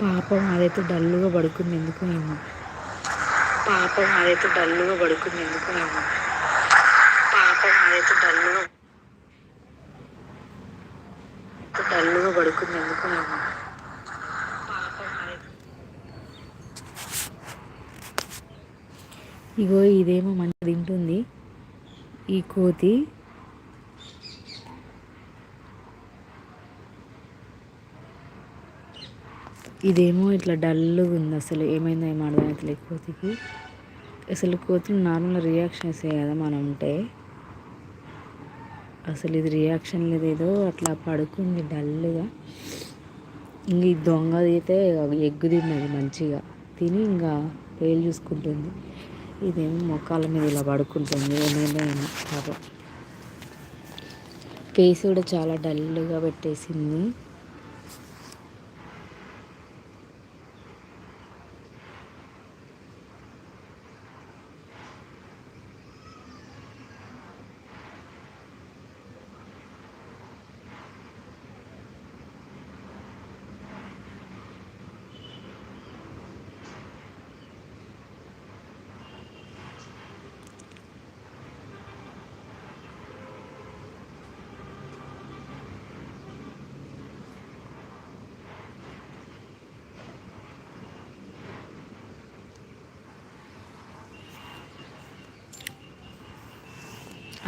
పాపం అదైతే డల్లుగా పడుకుంది ఎందుకు ఏమో. పాపం అదైతే డల్లుగా పడుకుంది ఎందుకు ఏమో. పాపం అదైతే డల్లుగా డల్లుగా పడుకుంది ఎందుకు ఏమో. పాపం ఇగో ఇదేమో మంచి తింటుంది. ఈ కోతి ఇదేమో ఇట్లా డల్గా ఉంది అసలు. ఏమైందో ఏమో అర్థమవుతలేదు కోతికి. అసలు కోతులు నార్మల్ రియాక్షన్స్ కదా మనం ఉంటే. అసలు ఇది రియాక్షన్ లేదు ఏదో అట్లా పడుకుంది డల్గా ఇంక ఈ దొంగ అయితే ఎగ్గు తిన్నది మంచిగా. తిని ఇంకా పేలు చూసుకుంటుంది. ఇదేమో మొక్కల మీద ఇలా పడుకుంటుంది. ఏమైందో ఏమో పాపం. ఫేస్ కూడా చాలా డల్గా పెట్టేసింది.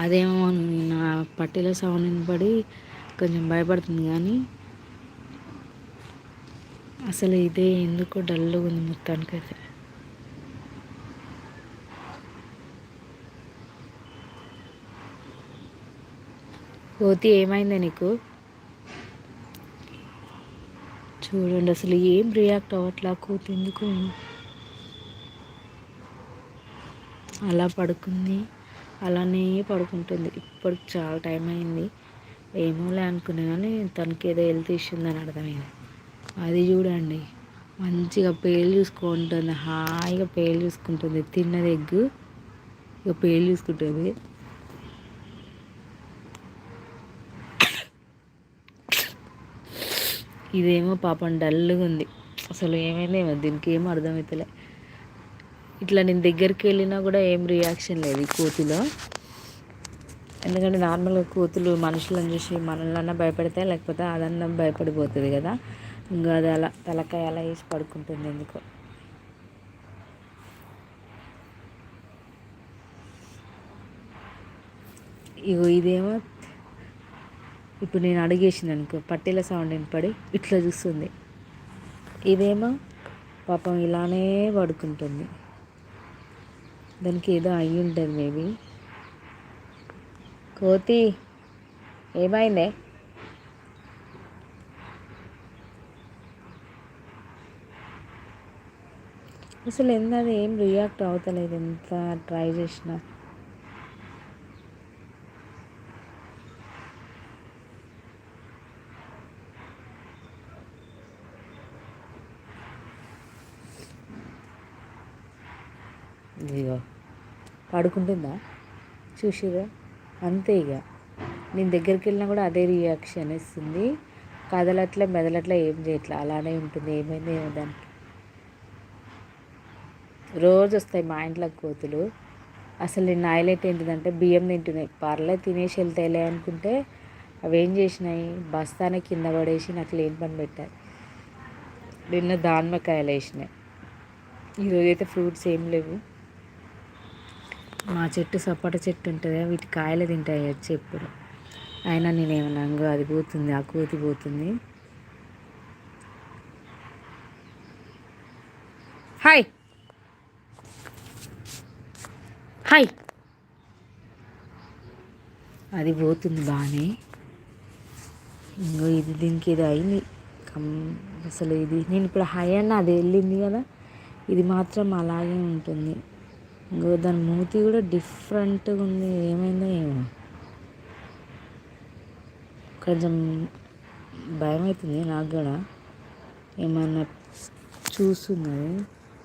అదేమో నా పట్టీల సౌండ్ వినపడి కొంచెం భయపడుతుంది కానీ అసలు ఇదే ఎందుకో డల్గా ఉంది మొత్తానికైతే. కోతి ఏమైంది నీకు? చూడండి అసలు ఏం రియాక్ట్ అవ్వట్లా? కోతి ఎందుకు? అలా పడుకుంది. అలానే పడుకుంటుంది. ఇప్పటికి చాలా టైం అయింది. ఏమోలే అనుకున్నా కానీ తనకి ఏదో హెల్త్ ఇష్యూ ఉందని అర్థమైంది. అది చూడండి. మంచిగా పేలు చూసుకుంటుంది. హాయిగా పేలు చూసుకుంటుంది. తిన్నది ఎగ్గు. ఇక పేలు చూసుకుంటుంది. ఇదేమో పాపం డల్గా ఉంది. అసలు ఏమైంది దీనికి ఏమో అర్థమవుతలే ఇట్లా నేను దగ్గరికి వెళ్ళినా కూడా ఏం రియాక్షన్ లేదు ఈ కోతిలో. ఎందుకంటే నార్మల్గా కోతులు మనుషులను చూసి మనల్ని భయపడతాయి? లేకపోతే అదన్నా భయపడిపోతుంది కదా. ఇంకా అది అలా తలకాయ అలా వేసి పడుకుంటుంది ఎందుకో. ఇగో ఇదేమో ఇప్పుడు నేను అడిగేసిన అనుకో పట్టెల సౌండ్ వినపడి ఇట్లా చూస్తుంది. ఇదేమో పాపం ఇలానే పడుకుంటుంది. దానికి ఏదో అయ్యి ఉంటుంది మేబీ. కోతి ఏమైందే? అసలు ఎంత అది? ఏం రియాక్ట్ అవుతలేదు? ఎంత ట్రై చేసినా ఇదిగో పడుకుంటుందా చూసిరా అంతే ఇక నేను దగ్గరికి వెళ్ళినా కూడా అదే రియాక్షన్ ఇస్తుంది కదలట్లే మెదలట్లే ఏం చేయట్లే? అలానే ఉంటుంది. ఏమైంది ఏమో దానికి. రోజు వస్తాయి మా ఇంట్లో కోతులు. అసలు నేను హైలైట్ ఏంటిదంటే బియ్యం తింటున్నాయి. పర్లే తినేసి వెళ్తాయిలే అనుకుంటే అవి ఏం చేసినాయి? బస్తానే కింద పడేసి నాకు లేని పని పెట్టాయి నిన్న దానిమ్మకాయలు వేసినాయి. ఈరోజైతే ఫ్రూట్స్ ఏం లేవు. మా చెట్టు సపోటా చెట్టు ఉంటుంది వీటి కాయలు తింటాయి వచ్చి ఎప్పుడు అయినా నేనేమన్నా అది పోతుంది ఆ కోతి పోతుంది. హాయ్ హాయ్ అది పోతుంది బాగానే ఇంకో ఇది దీనికి ఇది అయింది. అసలు ఇది నేను ఇప్పుడు హై అన్న అది వెళ్ళింది కదా ఇది మాత్రం అలాగే ఉంటుంది. ఇంకో దాని మూతి కూడా డిఫరెంట్గా ఉంది. ఏమైందో ఏమో. కొంచెం భయం అవుతుంది నాకు కూడా. ఏమన్నా చూస్తుంది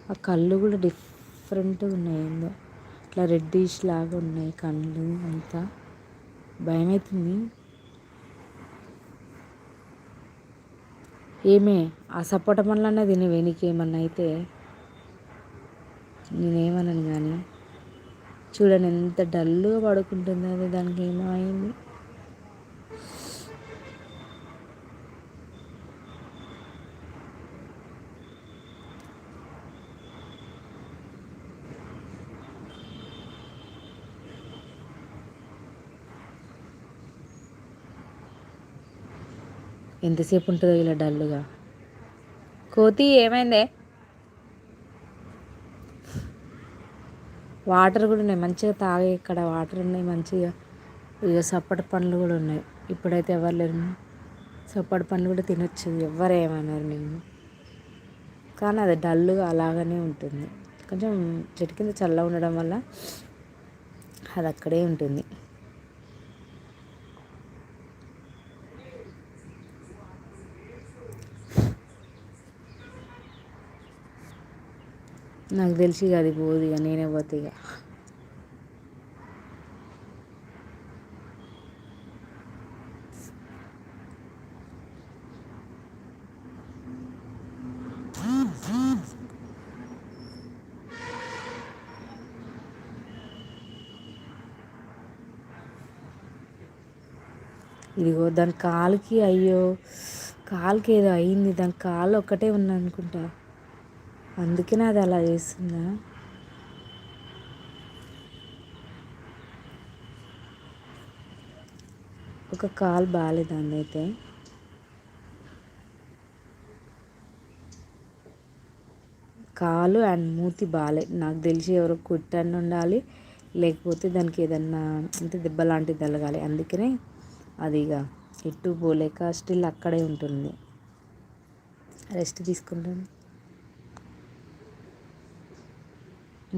ఆ కళ్ళు కూడా డిఫరెంట్గా ఉన్నాయి. ఏందో ఇట్లా రెడ్డిష్ లాగా ఉన్నాయి కళ్ళు అంతా. భయం అవుతుంది ఏమే ఆ సపోటా పండ్లన్నా తినవే నీకేమన్నా అయితే? నేనేమనను కానీ చూడండి ఎంత డల్గా పడుకుంటుంది అది దానికి ఏమైంది? ఎంతసేపు ఉంటుందో ఇలా డల్గా కోతి ఏమైందే? వాటర్ కూడా ఉన్నాయి. మంచిగా తాగే ఇక్కడ వాటర్ ఉన్నాయి. మంచిగా ఇక సప్పటి పండ్లు కూడా ఉన్నాయి. ఇప్పుడైతే ఎవరు లేరు. సప్పటి పండ్లు కూడా తినొచ్చు. ఎవరు ఏమన్నారు నేను కానీ అది డల్గా అలాగనే ఉంటుంది. కొంచెం చెట్టు కింద చల్ల ఉండడం వల్ల అది అక్కడే ఉంటుంది. నాకు తెలిసి ఇక అది పోదు ఇక నేనే పోతే ఇక. ఇదిగో దాని కాలుకి అయ్యో కాలుకి ఏదో అయింది దాని కాలు ఒక్కటే ఉంది అందుకనే అది అలా చేస్తుందా ఒక కాల్ బాగాలేదు అందైతే కాలు అండ్ మూతి బాగాలే నాకు తెలిసి ఎవరో కుట్టని ఉండాలి లేకపోతే దానికి ఏదన్నా అంటే దెబ్బ లాంటిది తలగాలి అందుకనే అది ఇక ఎటు పోలేక స్టిల్ అక్కడే ఉంటుంది. రెస్ట్ తీసుకుంటాను.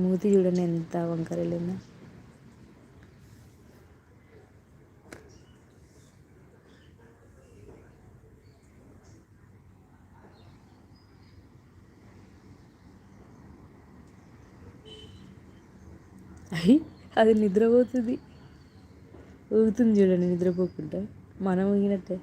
మూతి చూడండి ఎంత వంకరలేమో అయ్యి అది నిద్రపోతుంది. ఊగుతుంది చూడండి నిద్రపోకుండా. మనం ఊగినట్టే.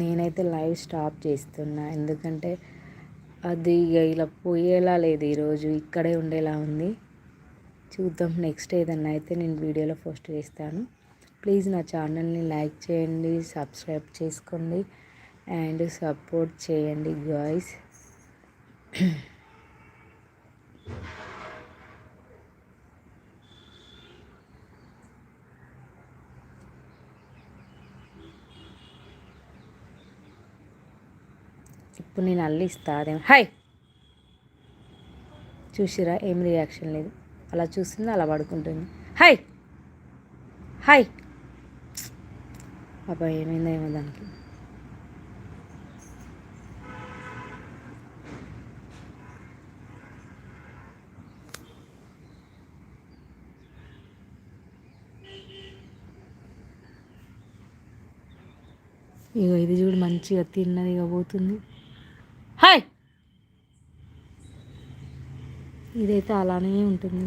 నేనైతే లైవ్ స్టాప్ చేస్తున్నా. ఎందుకంటే అది ఇక ఇలా పోయేలా లేదు ఈరోజు. ఇక్కడే ఉండేలా ఉంది. చూద్దాం నెక్స్ట్ ఏదన్నా అయితే నేను వీడియోలో పోస్ట్ చేస్తాను. ప్లీజ్ నా ఛానల్ని లైక్ చేయండి సబ్స్క్రైబ్ చేసుకోండి అండ్ సపోర్ట్ చేయండి గాయస్. ఇప్పుడు నేను అల్లిస్తా అదే. హాయ్! చూసిరా ఏం రియాక్షన్ లేదు. అలా చూస్తుంది అలా పడుకుంటుంది. హాయ్! హాయ్! పాప ఏమైందో ఏమో దానికి. ఇక ఇది చూడు మంచిగా తిన్నది ఇక పోతుంది. హాయ్. ఇదైతే అలానే ఉంటుంది.